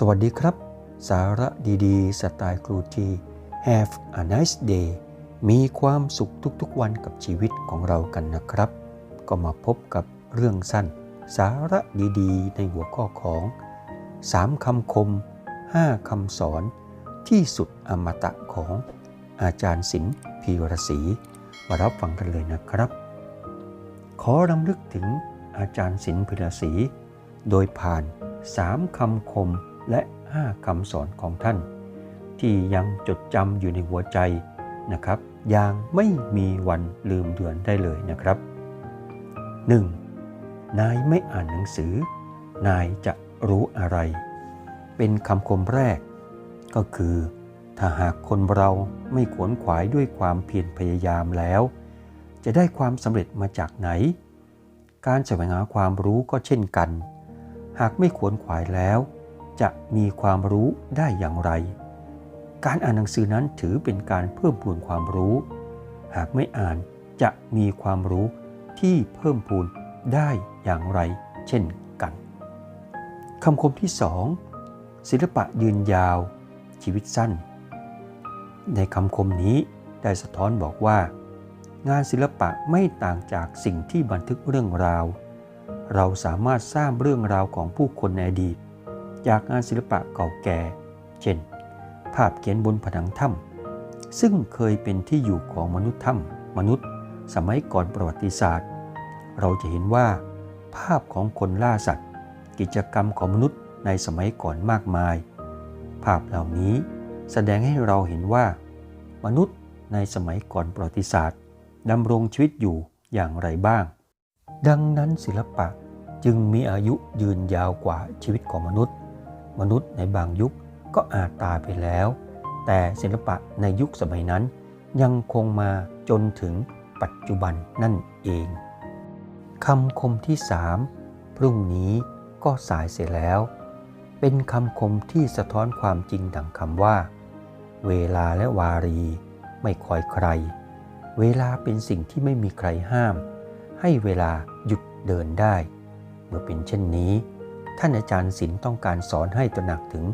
สวัสดีครับ สาระดีๆ สไตล์ครูที Have a nice day มีความสุขทุกๆวันกับชีวิตของเรากันนะครับ ก็มาพบกับเรื่องสั้น สาระดีๆ ในหัวข้อของ 3คำคม 5คำสอน ที่สุดอมตะของอาจารย์ศิลป์พีรศรีมารับฟังกันเลยนะครับ ขอรำลึกถึงอาจารย์ศิลป์พีรศรีโดยผ่าน3คำคม และ 5คำสอนของท่าน ที่ยังจดจำอยู่ในหัวใจนะครับอย่างไม่มีวันลืมเดือนได้เลยนะครับ 1. นายไม่อ่านหนังสือ นายจะรู้อะไร เป็นคำคมแรก ก็คือ ถ้าหากคนเราไม่ขวนขวายด้วยความเพียรพยายามแล้ว จะได้ความสำเร็จมาจากไหน การแสวงหาความรู้ก็เช่นกัน หากไม่ขวนขวายแล้ว จะมีความรู้ได้อย่างไร การอ่านหนังสือนั้นถือเป็นการเพิ่มพูนความรู้ หากไม่อ่านจะมีความรู้ที่เพิ่มพูนได้อย่างไร เช่นกันคำคมที่สองศิลปะยืนยาว ชีวิตสั้น ในคำคมนี้ได้สะท้อนบอกว่า งานศิลปะไม่ต่างจากสิ่งที่บันทึกเรื่องราว เราสามารถสร้างเรื่องราวของผู้คนในอดีต จากงานศิลปะเก่าแก่ เช่น ภาพเขียนบนผนังถ้ำซึ่งเคยเป็นที่อยู่ของมนุษย์ถ้ำมนุษย์ สมัยก่อนประวัติศาสตร์ เราจะเห็นว่า ภาพของคนล่าสัตว์ กิจกรรมของมนุษย์ในสมัยก่อนมากมาย ภาพเหล่านี้แสดงให้เราเห็นว่า มนุษย์ในสมัยก่อนประวัติศาสตร์ดำรงชีวิตอยู่อย่างไรบ้าง ดังนั้นศิลปะจึงมีอายุยืนยาวกว่าชีวิตของมนุษย์ มนุษย์ในบางยุคก็อาจตายไปแล้ว แต่ศิลปะในยุคสมัยนั้น ยังคงมาจนถึงปัจจุบันนั่นเองคำคมที่สามพรุ่งนี้ก็สายเสียแล้ว เป็นคำคมที่สะท้อนความจริงดังคำว่า เวลาและวารี ไม่คอยใคร เวลาเป็นสิ่งที่ไม่มีใครห้าม ให้เวลาหยุดเดินได้ เมื่อเป็นเช่นนี้ ท่านอาจารย์ศิลป์ต้องการสอนให้ตระหนักถึง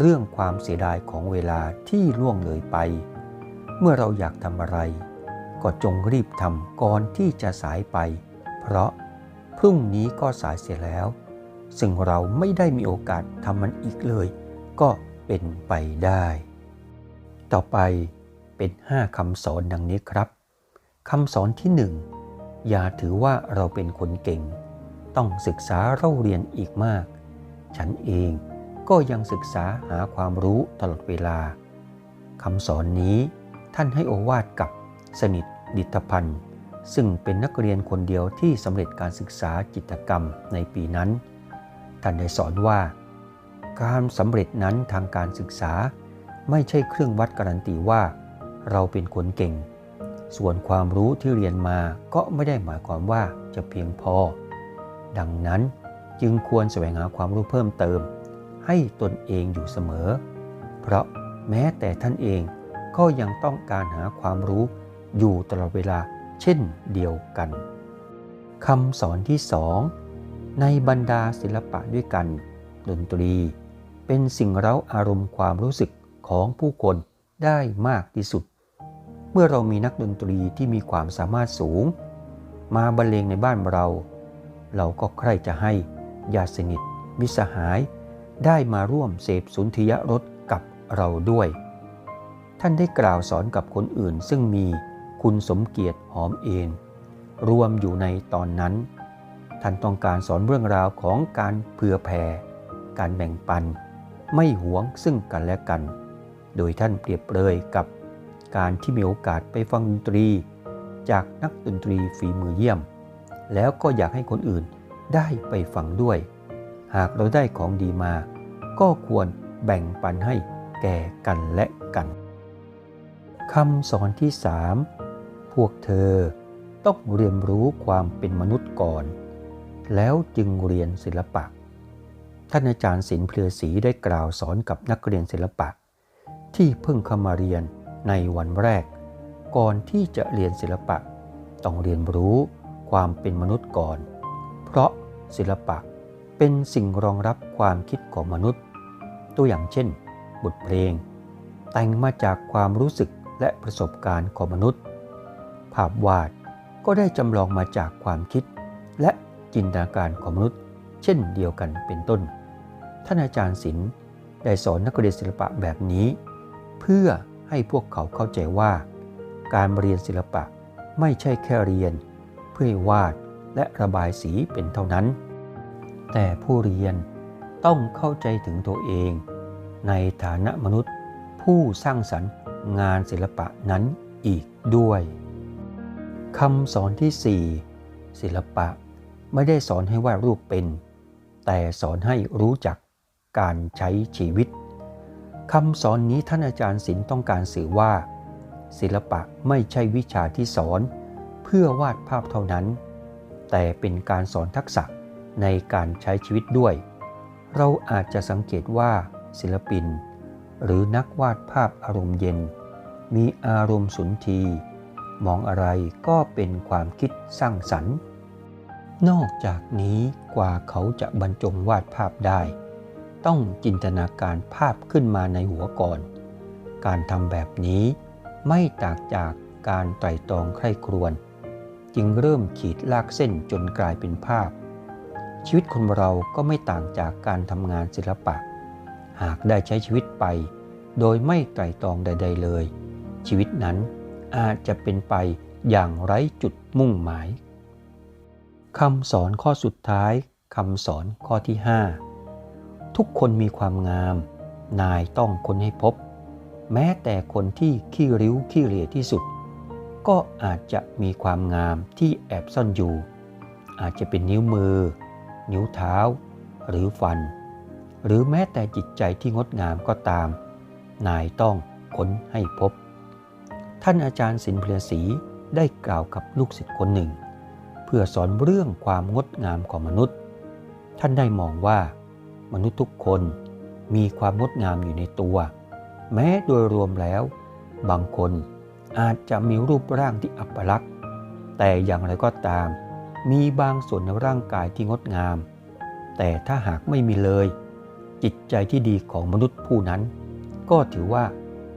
เรื่องความเสียดายของเวลาที่ล่วงเลยไป เมื่อเราอยากทำอะไร ก็จงรีบทำก่อนที่จะสายไป เพราะพรุ่งนี้ก็สายเสียแล้ว ซึ่งเราไม่ได้มีโอกาสทำมันอีกเลย ก็เป็นไปได้ ต่อไปเป็น 5คำสอนดังนี้ครับคำสอนที่ 1 อย่าถือว่าเราเป็นคนเก่ง ต้องศึกษาเล่าเรียนอีกมาก ฉันเองก็ยังศึกษาหาความรู้ตลอดเวลาคำสอนนี้ท่านให้โอวาทกับสนิทดิตพันธ์ซึ่งเป็นนักเรียนคนเดียวที่สำเร็จการศึกษาจิตกรรมในปีนั้น ท่านได้สอนว่า การสำเร็จนั้นทางการศึกษาไม่ใช่เครื่องวัดการันตีว่า เราเป็นคนเก่ง ส่วนความรู้ที่เรียนมาก็ไม่ได้หมายความว่าจะเพียงพอ ดังนั้นจึงควรแสวงหาความรู้เพิ่มเติม ให้ตนเองอยู่เสมอ เพราะแม้แต่ท่านเองก็ยังต้องการหาความรู้อยู่ตลอดเวลาเช่นเดียวกันคำสอนที่สองในบรรดาศิลปะด้วยกัน ดนตรี เป็นสิ่งเร้าอารมณ์ความรู้สึกของผู้คนได้มากที่สุด เมื่อเรามีนักดนตรีที่มีความสามารถสูง มาบรรเลงในบ้านเรา เราก็ใคร่จะให้ญาติสนิทมิสหาย ได้มาร่วมเสพสุนทรียรสกับเราด้วย ท่านได้กล่าวสอนกับคนอื่นซึ่งมีคุณสมเกียรติหอมเอนรวมอยู่ในตอนนั้น ท่านต้องการสอนเรื่องราวของการเผื่อแผ่ การแบ่งปัน ไม่หวงซึ่งกันและกัน โดยท่านเปรียบเลยกับการที่มีโอกาสไปฟังดนตรี จากนักดนตรีฝีมือเยี่ยม แล้วก็อยากให้คนอื่นได้ไปฟังด้วย หากเราได้ของดีมา ก็ควรแบ่งปันให้แก่กันและกันคำสอนที่สามพวกเธอต้องเรียนรู้ความเป็นมนุษย์ก่อน แล้วจึงเรียนศิลปะ ท่านอาจารย์ศิลป์เพลือศรีได้กล่าวสอนกับนักเรียนศิลปะ ที่เพิ่งเข้ามาเรียนในวันแรก ก่อนที่จะเรียนศิลปะ ต้องเรียนรู้ ความเป็นมนุษย์ก่อน เพราะศิลปะเป็นสิ่งรองรับความคิดของมนุษย์ ตัวอย่างเช่น บทเพลง แต่งมาจากความรู้สึกและประสบการณ์ของมนุษย์ ภาพวาดก็ได้จำลองมาจากความคิด และจินตนาการของมนุษย์ เช่นเดียวกันเป็นต้น ท่านอาจารย์ศิลป์ได้สอนนักเรียนศิลปะแบบนี้ เพื่อให้พวกเขาเข้าใจว่า การเรียนศิลปะไม่ใช่แค่เรียน เพื่อวาดและระบายสีเป็นเท่านั้น แต่ผู้เรียนต้องเข้าใจถึงตัวเอง ในฐานะมนุษย์ผู้สร้างสรรค์งานศิลปะนั้นอีกด้วยคำสอนที่ 4 ศิลปะไม่ได้สอนให้วาดรูปเป็น แต่สอนให้รู้จักการใช้ชีวิตคำสอนนี้ท่านอาจารย์ศิลป์ต้องการสื่อว่า ศิลปะไม่ใช่วิชาที่สอน พื่อวาดภาพเท่านั้น แต่เป็นการสอนทักษะในการใช้ชีวิตด้วย เราอาจจะสังเกตว่าศิลปิน หรือนักวาดภาพอารมณ์เย็น มีอารมณ์สุนทรีมองอะไรก็เป็นความคิดสร้างสรรค์ นอกจากนี้กว่าเขาจะบรรจงวาดภาพได้ ต้องจินตนาการภาพขึ้นมาในหัวก่อน การทำแบบนี้ไม่ต่างจากการไตร่ตรองใคร่ครวญ จึงเริ่มขีดลากเส้นจนกลายเป็นภาพ ชีวิตคนเราก็ไม่ต่างจากการทำงานศิลปะ หากได้ใช้ชีวิตไป โดยไม่ไตร่ตรองใด ๆ เลย ชีวิตนั้นอาจจะเป็นไปอย่างไร้จุดมุ่งหมายคำสอนข้อสุดท้ายคำสอนข้อที่ 5 ทุกคนมีความงาม นายต้องคนให้พบ แม้แต่คนที่ขี้ริ้วขี้เหร่ที่สุด ก็อาจจะมีความงามที่แอบซ่อนอยู่ อาจจะเป็นนิ้วมือ นิ้วเท้า หรือฟัน หรือแม้แต่จิตใจที่งดงามก็ตาม นายต้องค้นให้พบ ท่านอาจารย์สินเพลียศรีได้กล่าวกับลูกศิษย์คนหนึ่ง เพื่อสอนเรื่องความงดงามของมนุษย์ ท่านได้มองว่า มนุษย์ทุกคนมีความงดงามอยู่ในตัว แม้โดยรวมแล้ว บางคน อาจจะมีรูปร่างที่อัปลักษณ์ แต่อย่างไรก็ตาม มีบางส่วนในร่างกายที่งดงาม แต่ถ้าหากไม่มีเลย จิตใจที่ดีของมนุษย์ผู้นั้น ก็ถือว่า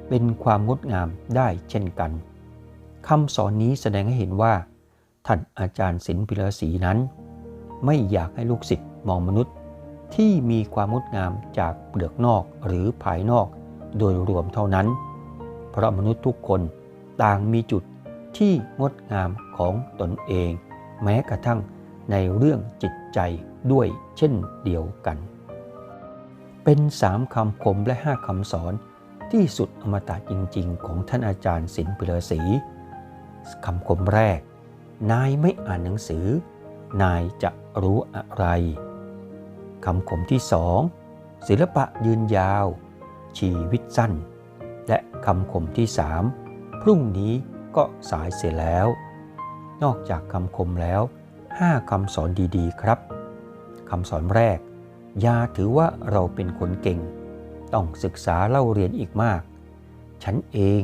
เป็นความงดงามได้เช่นกันคำสอนนี้แสดงให้เห็นว่า ท่านอาจารย์ศิลปิลศรีนั้น ไม่อยากให้ลูกศิษย์มองมนุษย์ที่มีความงดงามจากเปลือกนอกหรือภายนอกโดยรวมเท่านั้น เพราะมนุษย์ทุกคน ต่างมีจุดที่งดงามของตนเอง แม้กระทั่งในเรื่องจิตใจด้วยเช่นเดียวกัน เป็นสามคำคมและห้าคำสอนที่สุดอมตะจริง ๆ ของท่านอาจารย์ศิลปิเลศรีคำคมแรก นายไม่อ่านหนังสือ นายจะรู้อะไรคำคมที่สองศิลปะยืนยาว ชีวิตสั้น และคำคมที่สาม พรุ่งนี้ก็สายเสียแล้ว นอกจากคำคมแล้วห้าคำสอนดีๆ ครับคำสอนแรก อย่าถือว่าเราเป็นคนเก่ง ต้องศึกษาเล่าเรียนอีกมาก ฉันเอง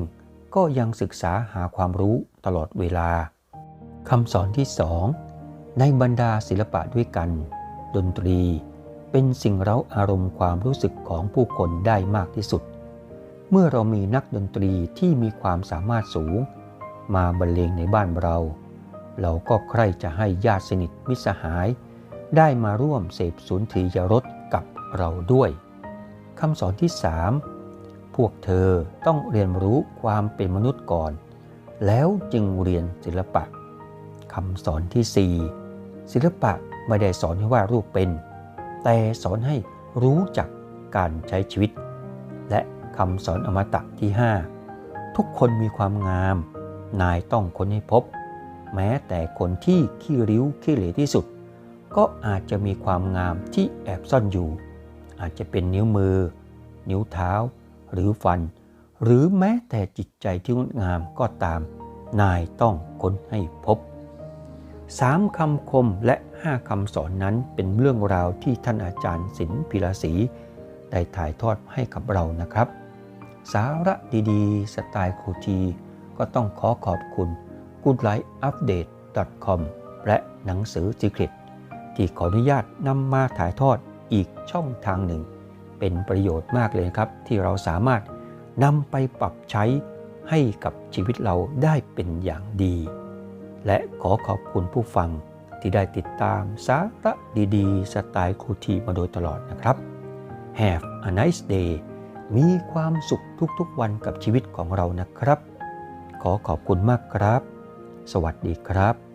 ก็ยังศึกษาหาความรู้ตลอดเวลาคำสอนที่สองในบรรดาศิลปะด้วยกัน ดนตรีเป็นสิ่งเร้าอารมณ์ความรู้สึกของผู้คนได้มากที่สุด เมื่อเรามีนักดนตรีที่มีความสามารถสูง มาบรรเลงในบ้านเรา เราก็ใคร่จะให้ญาติสนิทมิสหาย ได้มาร่วมเสพสุนทรียรสกับเราด้วยคำสอนที่ 3 พวกเธอต้องเรียนรู้ความเป็นมนุษย์ก่อน แล้วจึงเรียนศิลปะคำสอนที่ 4 ศิลปะไม่ได้สอนให้ว่ารูปเป็น แต่สอนให้รู้จักการใช้ชีวิต คำสอนอมตะที่ 5 ทุกคนมีความงาม นายต้องค้นให้พบ แม้แต่คนที่ขี้ริ้วขี้เหร่ที่สุด ก็อาจจะมีความงามที่แอบซ่อนอยู่ อาจจะเป็นนิ้วมือ นิ้วเท้า หรือฟัน หรือแม้แต่จิตใจที่งดงามก็ตาม นายต้องค้นให้พบสามคำคมและห้าคำสอนนั้นเป็นเรื่องราวที่ท่านอาจารย์ศิลปิลาศีได้ถ่ายทอดให้กับเรานะครับ สาระดีๆ สไตล์ครูที ก็ต้องขอขอบคุณ goodlifeupdate.com และหนังสือ Secret ที่ขออนุญาตนำมาถ่ายทอดอีกช่องทางหนึ่ง เป็นประโยชน์มากเลยครับ ที่เราสามารถนำไปปรับใช้ให้กับชีวิตเราได้เป็นอย่างดี และขอขอบคุณผู้ฟังที่ได้ติดตามสาระดีๆ สไตล์ครูทีมาโดยตลอดนะครับ Have a nice day มีความสุขทุกๆวันกับชีวิตของเรานะครับ ขอขอบคุณมากครับ สวัสดีครับ